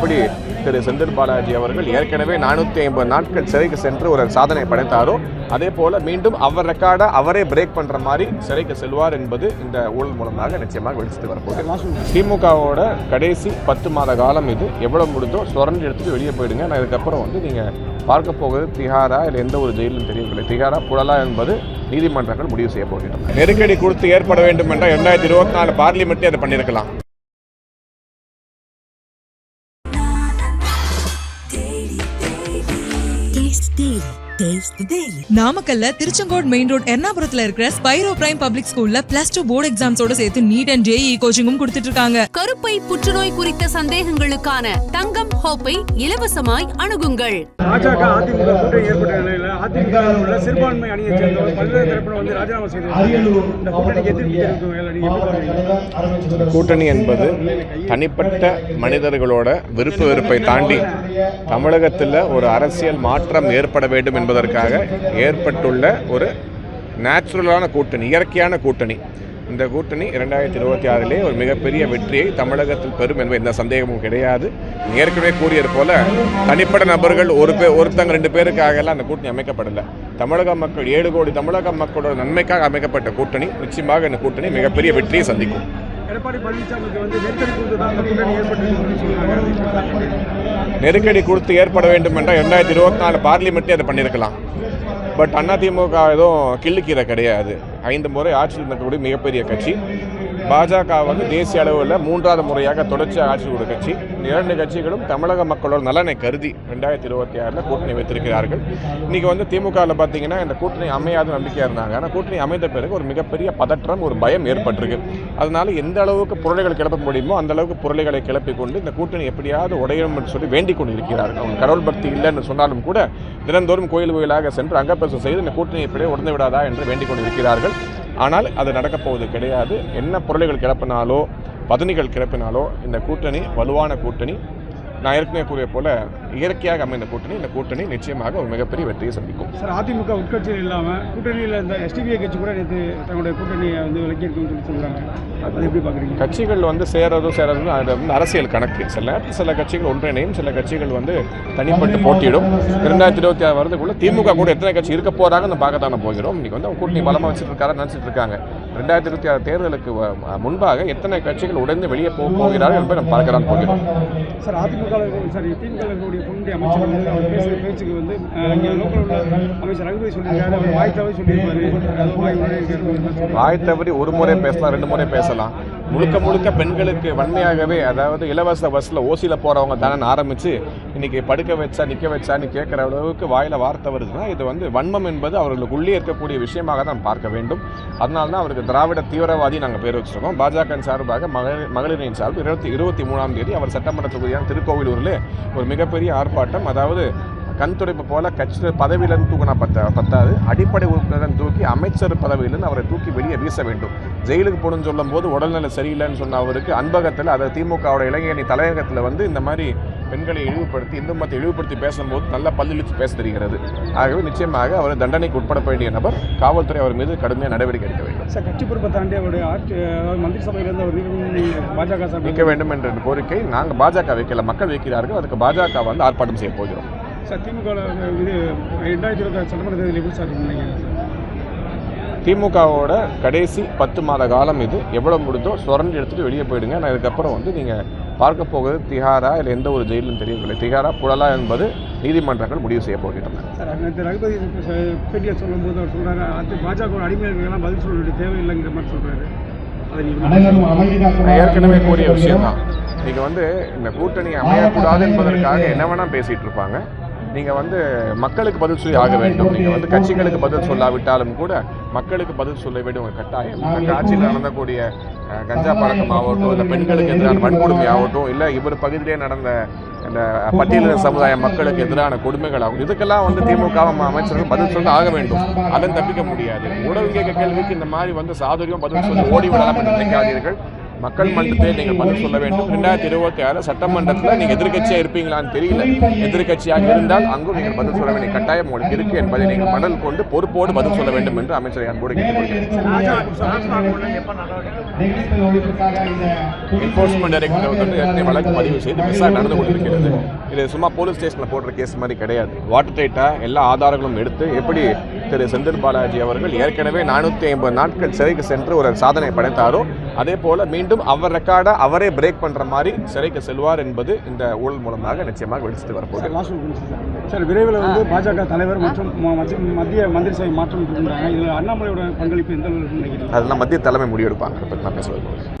எப்படி திரு செந்தில் பாலாஜி அவர்கள் ஏற்கனவே நானூற்றி ஐம்பது நாட்கள் சிறைக்கு சென்று ஒரு சாதனை படைத்தாரோ அதே போல் மீண்டும் அவர் ரெக்கார்டை அவரே பிரேக் பண்ணுற மாதிரி சிறைக்கு செல்வார் என்பது இந்த ஊழல் மூலமாக நிச்சயமாக வெளிச்சத்து வரப்போகுது. திமுகவோட கடைசி பத்து மாத காலம் இது. எவ்வளோ முடிந்தோ சுரண்டி எடுத்துட்டு வெளியே போயிடுங்க. நான் இதுக்கப்புறம் வந்து நீங்கள் பார்க்க போகிறது திகாரா இல்லை எந்த ஒரு ஜெயிலும் தெரியவில்லை. திகாரா புழலா என்பது நீதிமன்றங்கள் முடிவு செய்ய போகின்றன. நெருக்கடி கொடுத்து ஏற்பட வேண்டும் என்றால் இரண்டாயிரத்தி இருபத்தி நாலு பார்லிமெண்ட்டே அதை பண்ணியிருக்கலாம். waste daily. நாமக்கல்ல திருச்செங்கோடு மெயின் ரோட் எர்ணாபுரத்துல இருக்கிற ஸ்பைரோ பிரைம் பப்ளிக் ஸ்கூல்ல பிளஸ் டூ போர்டு எக்ஸாம்ஸோட சேர்த்து நீட் அண்ட் ஜேஇ கோச்சிங்கும் கொடுத்துட்டு இருக்காங்க கருப்பை புற்றுநோய் குறித்த சந்தேகங்களுக்கான தங்கம் ஹோப்பை இலவசமாய் அணுகுங்கள். பாஜக அதிமுக கூட்டணி ஏற்பட்ட நிலையில் உள்ள சிறுபான்மை அணியைச் சேர்ந்தவர் பல்வேறு தரப்பினர் வந்து ராஜினாமா செய்து கூட்டணி என்பது தனிப்பட்ட மனிதர்களோட விருப்பு வெறுப்பை தாண்டி தமிழகத்தில் ஒரு அரசியல் மாற்றம் ஏற்பட வேண்டும் என்பதற்காக ஏற்பட்டுள்ள ஒரு நேச்சுரலான கூட்டணி இயற்கையான கூட்டணி. இந்த கூட்டணி இரண்டாயிரத்தி இருபத்தி ஆறிலே ஒரு மிகப்பெரிய வெற்றியை தமிழகத்தில் பெறும் என்பது எந்த சந்தேகமும் கிடையாது. ஏற்கனவே கூறியது போல தனிப்பட்ட நபர்கள் ஒரு பேர் ஒருத்தங்க ரெண்டு பேருக்காக எல்லாம் அந்த கூட்டணி அமைக்கப்படலை. தமிழக மக்கள் ஏழு கோடி தமிழக மக்களோட நன்மைக்காக அமைக்கப்பட்ட கூட்டணி நிச்சயமாக இந்த கூட்டணி மிகப்பெரிய வெற்றியை சந்திக்கும். எடப்பாடி பழனிசாமிக்கு வந்து நெருக்கடி கொடுத்து நெருக்கடி கொடுத்து ஏற்பட வேண்டும் என்றால் இரண்டாயிரத்தி இருபத்தி நாலு பார்லிமெண்ட்டே அதை பண்ணியிருக்கலாம். பட் அதிமுக எதுவும் கிள்ளுக்கீரை கிடையாது. ஐந்து முறை ஆட்சியில் இருக்கக்கூடிய மிகப்பெரிய கட்சி. பாஜக வந்து தேசிய அளவில் மூன்றாவது முறையாக தொடர்ச்சியாக ஆட்சி ஒரு கட்சி இரண்டு கட்சிகளும் தமிழக மக்களோட நலனை கருதி ரெண்டாயிரத்தி இருபத்தி ஆறில் கூட்டணி வைத்திருக்கிறார்கள். இன்றைக்கி வந்து திமுகவில் பார்த்தீங்கன்னா இந்த கூட்டணி அமையாத நம்பிக்கையாக இருந்தாங்க. ஆனால் கூட்டணி அமைந்த பிறகு ஒரு மிகப்பெரிய பதற்றம் ஒரு பயம் ஏற்பட்டிருக்கு. அதனால எந்த அளவுக்கு புரளைகள் கிளப்ப முடியுமோ அந்த அளவுக்கு புரளைகளை கிளப்பி கொண்டு இந்த கூட்டணி எப்படியாவது உடையும் என்று சொல்லி வேண்டிக் கொண்டு இருக்கிறார்கள் அவங்க கடவுள் பக்தி இல்லைன்னு சொன்னாலும் கூட தினந்தோறும் கோயில் கோயிலாக சென்று அங்கப்பிரசம் செய்து இந்த கூட்டணி எப்படியே உடந்து விடாதா என்று வேண்டிக் கொண்டு இருக்கிறார்கள் ஆனால் அது நடக்கப்போவது கிடையாது. என்ன பொருளைகள் கிளப்பினாலோ பதனிகள் கிளப்பினாலோ இந்த கூட்டணி வலுவான கூட்டணி நான் ஏற்கனவே கூறிய போல இயற்கையாக அமைந்த கூட்டணி இந்த கூட்டணி நிச்சயமாக ஒரு மிகப்பெரிய வெற்றியை சந்திக்கும். சார் அதிமுக உட்கட்சியில் இல்லாமல் கூட்டணியில் இந்த எஸ்டிபிஐ கட்சி கூட நேற்று தங்களுடைய கூட்டணியை வந்து விலக்கியிருக்குன்னு சொல்லி சொல்கிறாங்க அது எப்படி பார்க்குறீங்க கட்சிகள் வந்து சேரதும் சேரதும் அது வந்து அரசியல் கணக்கு. சில சில கட்சிகள் ஒன்றிணையும் சில கட்சிகள் வந்து தனிப்பட்டு போட்டியிடும். இரண்டாயிரத்தி இருபத்தி ஆறு வரதுக்குள்ள திமுக கூட எத்தனை கட்சி இருக்க போறாங்கன்னு பார்க்க தானே போகிறோம். இன்னைக்கு வந்து அவங்க கூட்டணி பலமாக வச்சுட்டு இருக்காரு நினச்சிட்டு இருக்காங்க. ரெண்டாயிரத்தி இருபத்தி ஆறு தேர்தலுக்கு முன்பாக எத்தனை கட்சிகள் உடைந்து வெளியே போக போகிறார்கள் என்பதை நம்ம பார்க்க தான் போகிறோம். சார் அதிமுக சாரி திமுக பொன்னுடைய அமைச்சர் வந்து அவர் பேசுகிற பேச்சுக்கு வந்து இங்கே லோக்கல் உள்ள அமைச்சர் ரகுபதி சொல்லியிருக்காரு. அவர் வாய் தவறி சொல்லியிருப்பாரு. வாய் தவறி ஒரு முறை பேசலாம் ரெண்டு முறை பேசலாம். முழுக்க முழுக்க பெண்களுக்கு வன்மையாகவே அதாவது இலவச பஸ்ஸில் ஓசியில் போகிறவங்க தானே ஆரம்பித்து இன்னைக்கு படுக்க வச்சா நிற்க வச்சான்னு கேட்குற அளவுக்கு வாயில் வார்த்தை வருதுன்னா இது வந்து வன்மம் என்பது அவர்களுக்குள்ளே இருக்கக்கூடிய விஷயமாக தான் பார்க்க வேண்டும். அதனால தான் அவருக்கு திராவிட தீவிரவாதி நாங்கள் பேர் வச்சிருக்கோம். பாஜக சார்பாக மகளிர் மகளிரின் சார்பு இருபத்தி இருபத்தி மூணாம் தேதி அவர் சட்டமன்ற தொகுதியான திருக்கோவிலூரில் ஒரு மிகப்பெரிய ஆர்ப்பாட்டம். அதாவது கண் துடைப்பு போல கட்சியில் பதவியிலிருந்து தூக்கினா பத்த பத்தாது. அடிப்படை உறுப்பினரன் தூக்கி அமைச்சர் பதவியிலிருந்து அவரை தூக்கி வெளியே வீச வேண்டும். ஜெயிலுக்கு போகணும்னு சொல்லும்போது உடல்நிலை சரியில்லைன்னு சொன்ன அவருக்கு அன்பகத்தில் அதை திமுகவோட இளைஞரணி தலையகத்தில் வந்து இந்த மாதிரி பெண்களை இழிவுபடுத்தி இந்து மதத்தை இழிவுபடுத்தி பேசும்போது நல்ல பல்லிழித்து பேச தெரிகிறது. ஆகவே நிச்சயமாக அவர் தண்டனைக்கு உட்பட வேண்டிய நபர் காவல்துறை அவர் மீது கடுமையாக நடவடிக்கை எடுக்க வேண்டும். சார் கட்சி பொறுப்பை தாண்டி அவருடைய ஆட்சி மந்திரி சபையிலேருந்து அவர் பாஜக வைக்க வேண்டும் என்ற கோரிக்கை நாங்கள் பாஜக வைக்கல மக்கள் வைக்கிறார்கள் அதுக்கு பாஜக வந்து ஆர்ப்பாட்டம் செய்ய போகிறோம். சார் திமுக இது ரெண்டாயிரத்தி இருபத்தி சட்டமன்ற தேர்தல் எப்படி சார் திமுகவோட கடைசி பத்து மாத காலம் இது. எவ்வளவு முடிந்தோ சுரண்டி எடுத்துட்டு வெளியே போயிடுங்க. நான் இதுக்கப்புறம் வந்து நீங்கள் பார்க்க போவது திகாரா இல்லை எந்த ஒரு ஜெயிலும் தெரியவில்லை. திகாரா புழலா என்பது நீதிமன்றங்கள் முடிவு செய்ய போகின்றன. சார் நேற்று ரகுபதி பேட்டியை சொல்லும்போது அவர் சொல்கிறாரு அது பாஜக அடிமையாளர்கள்லாம் பதில் சொல்ல வேண்டிய தேவையில்லைங்கிற மாதிரி சொல்கிறாரு ஏற்கனவே கூறிய விஷயம்தான். நீங்கள் வந்து இந்த கூட்டணி அமையக்கூடாது என்பதற்காக என்ன வேணால் பேசிகிட்டு இருப்பாங்க. நீங்கள் வந்து மக்களுக்கு பதில் சொல்லி ஆக வேண்டும். நீங்கள் வந்து கட்சிகளுக்கு பதில் சொல்லாவிட்டாலும் கூட மக்களுக்கு பதில் சொல்ல வேண்டிய ஒரு கட்டாயம். காட்சியில் ஆட்சியில் நடந்தக்கூடிய கஞ்சா பழக்கம் ஆகட்டும் இல்லை பெண்களுக்கு எதிரான வன்கொடுமை ஆகட்டும் இல்லை இவர் பகுதியிலே நடந்த இந்த பட்டியலின சமுதாய மக்களுக்கு எதிரான கொடுமைகள் ஆகும் இதுக்கெல்லாம் வந்து திமுக அமைச்சர்கள் பதில் சொல்ல ஆக வேண்டும். அதன் தப்பிக்க முடியாது. உடல் கேட்க கேள்விக்கு இந்த மாதிரி வந்து சாதுரியம் பதில் சொல்லி ஓடி விடலாம் என்று நினைக்காதீர்கள். மக்கள் மன்றத்தை நீங்கள் பதில் சொல்ல வேண்டும். ரெண்டாயிரத்தி இருபத்தி ஆறு சட்டமன்றத்தில் நீங்கள் எதிர்க்கட்சியாக இருப்பீங்களான்னு தெரியல. எதிர்க்கட்சியாக இருந்தால் அங்கும் நீங்கள் பதில் சொல்ல வேண்டிய கட்டாயம் உங்களுக்கு இருக்கு என்பதை நீங்கள் மடல் கொண்டு பொறுப்போடு பதில் சொல்ல வேண்டும் என்று அமைச்சரை அன்போடு கேட்டுக்கொள்கிறேன். என்போர்ஸ்மெண்ட் டைரக்டர் வந்து ஏற்கனவே வழக்கு பதிவு செய்து விசாரணை நடந்து கொண்டிருக்கிறது. இது சும்மா போலீஸ் ஸ்டேஷனில் போடுற கேஸ் மாதிரி கிடையாது. வாட்டர் டைட்டாக எல்லா ஆதாரங்களும் எடுத்து எப்படி திரு செந்தில் பாலாஜி அவர்கள் ஏற்கனவே நானூற்றி ஐம்பது நாட்கள் சிறைக்கு சென்று ஒரு சாதனை படைத்தாரோ அதே போல மீண்டும் அவர் ரெக்கார்டை அவரே பிரேக் பண்ணுற மாதிரி சிறைக்கு செல்வார் என்பது இந்த ஊழல் மூலமாக நிச்சயமாக வெளிச்சிட்டு வரப்போகுது. லாஸ்ட் ஒரு நிமிஷம் சார். விரைவில் வந்து பாஜக தலைவர் மற்றும் மத்திய- மத்திய மந்திரி சபை மாற்றம் இதில் அண்ணாமலையோட பங்களிப்பு எந்த அதெல்லாம் மத்திய தலைமை முடிவெடுப்பாங்க. பற்றி நான் பேசுவது.